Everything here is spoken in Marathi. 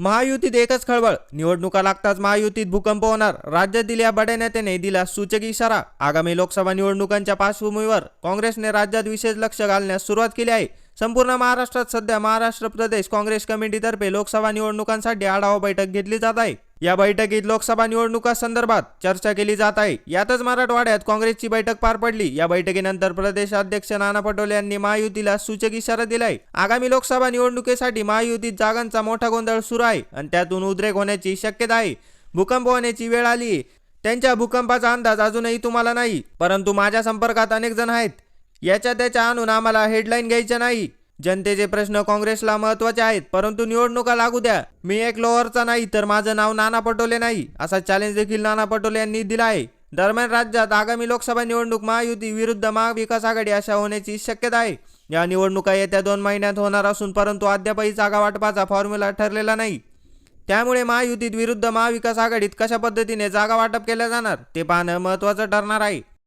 महायुतीत एकच खळबळ. निवडणुका लागताच महायुतीत भूकंप होणार. राज्यातील या बड्या नेत्याने दिला सूचक इशारा. आगामी लोकसभा निवडणुकांच्या पार्श्वभूमीवर काँग्रेसने राज्यात विशेष लक्ष घालण्यास सुरुवात केली आहे. संपूर्ण महाराष्ट्रात सध्या महाराष्ट्र प्रदेश काँग्रेस कमिटीतर्फे लोकसभा निवडणुकांसाठी आढावा बैठक घेतली जात आहे. या बैठकीत लोकसभा निवडणुका संदर्भात चर्चा केली जात आहे. यातच मराठवाड्यात काँग्रेसची बैठक पार पडली. या बैठकीनंतर प्रदेशाध्यक्ष नाना पटोले यांनी महायुतीला सूचक इशारा दिलाय. आगामी लोकसभा निवडणुकीसाठी महायुतीत जागांचा मोठा गोंधळ सुरू आहे आणि त्यातून उद्रेक होण्याची शक्यता आहे. भूकंप होण्याची वेळ आली आहे. त्यांच्या भूकंपाचा अंदाज अजूनही तुम्हाला नाही परंतु माझ्या संपर्कात अनेक जण आहेत. याच्या त्याच्या आणून आम्हाला हेडलाईन घ्यायच्या नाही. जनतेचे प्रश्न काँग्रेसला महत्त्वाचे आहेत परंतु निवडणुका लागू द्या. मी एक लोअरचा नाही तर माझं नाव नाना पटोले नाही असा चॅलेंज देखील नाना पटोले यांनी दिला आहे. दरम्यान राज्यात आगामी लोकसभा निवडणूक महायुती विरुद्ध महाविकास आघाडी अशा होण्याची शक्यता आहे. या निवडणुका येत्या दोन महिन्यात होणार असून परंतु अद्यापही जागा वाटपाचा फॉर्म्युला ठरलेला नाही. त्यामुळे महायुतीत विरुद्ध महाविकास आघाडीत कशा पद्धतीने जागा वाटप केल्या जाणार ते पाहणं महत्त्वाचं ठरणार आहे.